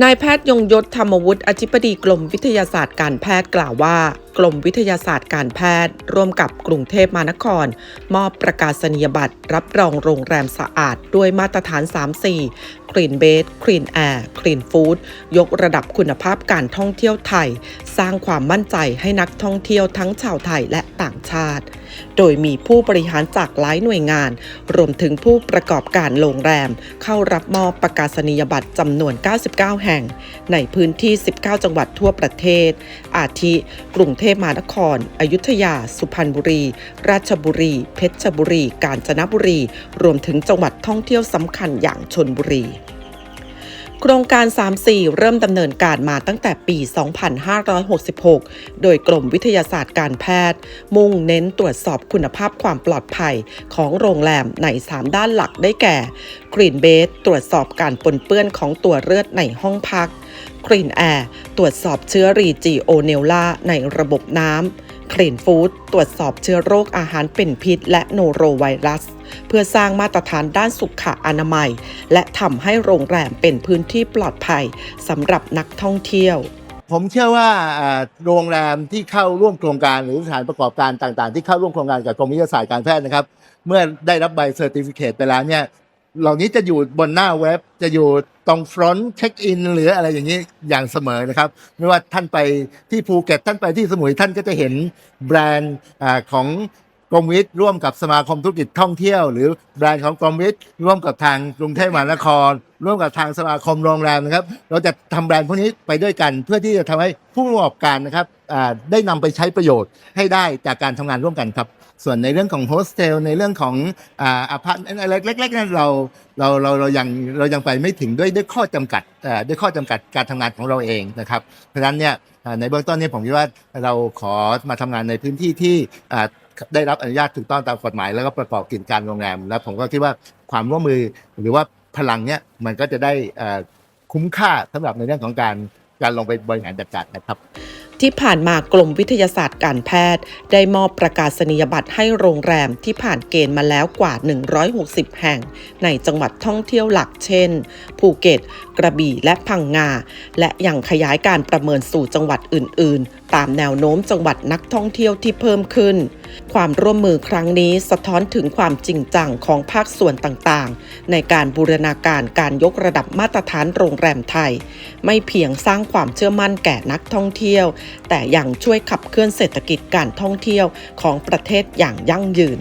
นายแพทย์ยงยศธรรมวุฒิอธิบดีกรมวิทยาศาสตร์การแพทย์กล่าวว่ากรมวิทยาศาสตร์การแพทย์ ร่วมกับกรุงเทพมหานคร มอบประกาศนียบัตร รับรองโรงแรมสะอาด ด้วยมาตรฐาน 3-4คลีนเบสคลีนแอร์คลีนฟู้ดยกระดับคุณภาพการท่องเที่ยวไทย สร้างความมั่นใจให้นักท่องเที่ยวทั้งชาวไทยและต่างชาติ โดยมีผู้บริหารจากหลายหน่วยงาน รวมถึงผู้ประกอบการโรงแรม เข้ารับมอบประกาศนียบัตรจำนวน 99 แห่ง ในพื้นที่ 19 จังหวัดทั่วประเทศ อาทิ กรุงเทพมหานคร อยุธยา สุพรรณบุรี ราชบุรี เพชรบุรี กาญจนบุรี รวมถึงจังหวัดท่องเที่ยวสำคัญอย่างชนบุรีโครงการ 3-4 เริ่มดำเนินการมาตั้งแต่ปี 2566 โดยกรมวิทยาศาสตร์การแพทย์ มุ่งเน้นตรวจสอบคุณภาพความปลอดภัยของโรงแรมใน 3 ด้านหลักได้แก่ Green b a s ตรวจสอบการปนเปื้อนของตัวเลือดในห้องพัก Clean Air ตรวจสอบเชื้อรีจีโอเนลลาในระบบน้ำ Clean Food ตรวจสอบเชื้อโรคอาหารเป็นพิษ และโนโรไวรัส เพื่อสร้างมาตรฐานด้านสุขอนามัย และทำให้โรงแรมเป็นพื้นที่ปลอดภัยสำหรับนักท่องเที่ยวผมเชื่อว่าอ่าโรงแรมที่เข้าร่วมโครงการหรือสถานประกอบการต่างๆ ที่เข้าร่วมโครงการกับกรมวิทยาศาสตร์การแพทย์นะครับ เมื่อได้รับใบเซอร์ติฟิเคตไปแล้วเนี่ย เหล่านี้จะอยู่บนหน้าเว็บ จะอยู่ตรงฟรอนต์เช็คอินหรืออะไรอย่างนี้อย่างเสมอนะครับ ไม่ว่าท่านไปที่ภูเก็ตท่านไปที่สมุยท่านก็จะเห็นแบรนด์ของ กรมวิทย์ร่วมกับสมาคมธุรกิจท่องเที่ยว หรือแบรนด์ของกรมวิทย์ร่วมกับทางกรุงเทพมหานคร ร่วมกับทางสมาคมโรงแรมนะครับ เราจะทำแบรนด์พวกนี้ไปด้วยกัน เพื่อที่จะทำให้ผู้ประกอบการนะครับได้นำไปใช้ประโยชน์ให้ได้จากการทำงานร่วมกันครับ ส่วนในเรื่องของโฮสเทลในเรื่องของอาพาร์ตเมนต์อะไรเล็กๆนั้นเราเราเราเรายังเรายังไปไม่ถึงด้วยด้วยข้อจำกัดด้วยข้อจำกัดการทำงานของเราเองนะครับเพราะฉะนั้นเนี่ยในเบื้องต้นเนี่ยผมคิดว่าเราขอมาทำงานในพื้นที่ที่ ได้รับอนุญาตถูกต้องตามกฎหมายแล้วก็ประกอบกิจการโรงแรมแล้วผมก็คิดว่าความร่วมมือหรือว่าพลังเนี่ยมันก็จะได้คุ้มค่าสำหรับในเรื่องของการการลงไปบริหารจัดการนะครับ ที่ผ่านมากรมวิทยาศาสตร์การแพทย์ ได้มอบประกาศนียบัตรให้โรงแรมที่ผ่านเกณฑ์มาแล้วกว่า 160 แห่ง ในจังหวัดท่องเที่ยวหลักเช่น ภูเก็ต กระบี่และพังงา และยังขยายการประเมินสู่จังหวัดอื่น ๆ ตามแนวโน้มจังหวัดนักท่องเที่ยวที่เพิ่มขึ้น ความร่วมมือครั้งนี้สะท้อนถึงความจริงจังของภาคส่วนต่างๆ ในการบูรณาการการยกระดับมาตรฐานโรงแรมไทย ไม่เพียงสร้างความเชื่อมั่นแก่นักท่องเที่ยว แต่ยังช่วยขับเคลื่อนเศรษฐกิจการท่องเที่ยวของประเทศอย่างยั่งยืน